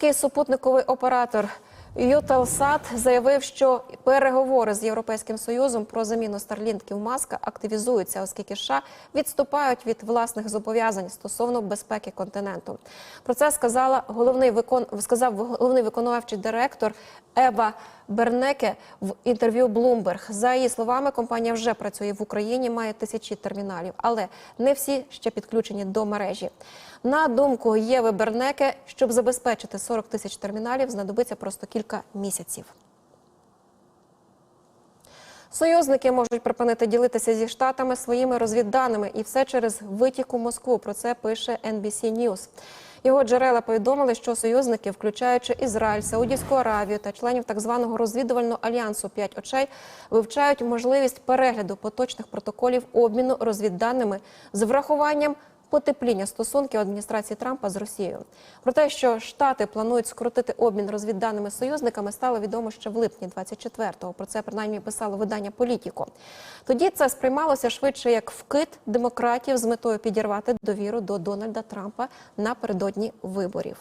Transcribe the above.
Руський супутниковий оператор Ютелсат заявив, що переговори з Європейським Союзом про заміну старлінків Маска активізуються, оскільки США відступають від власних зобов'язань стосовно безпеки континенту. Про це сказала головний викон... сказав головний виконавчий директор Ева Бернеке в інтерв'ю Bloomberg. За її словами, компанія вже працює в Україні, має тисячі терміналів, але не всі ще підключені до мережі. На думку Єви Бернеке, щоб забезпечити 40 тисяч терміналів, знадобиться просто кілька місяців. Союзники можуть припинити ділитися зі штатами своїми розвідданими, і все через витік у Москву. Про це пише NBC News. Його джерела повідомили, що союзники, включаючи Ізраїль, Саудівську Аравію та членів так званого розвідувального альянсу «П'ять очей, вивчають можливість перегляду поточних протоколів обміну розвідданими з врахуванням потепління стосунків адміністрації Трампа з Росією. Про те, що Штати планують скоротити обмін розвідданими союзниками, стало відомо ще в липні 24-го. Про це принаймні писало видання Політіко. Тоді це сприймалося швидше як вкид демократів з метою підірвати довіру до Дональда Трампа напередодні виборів.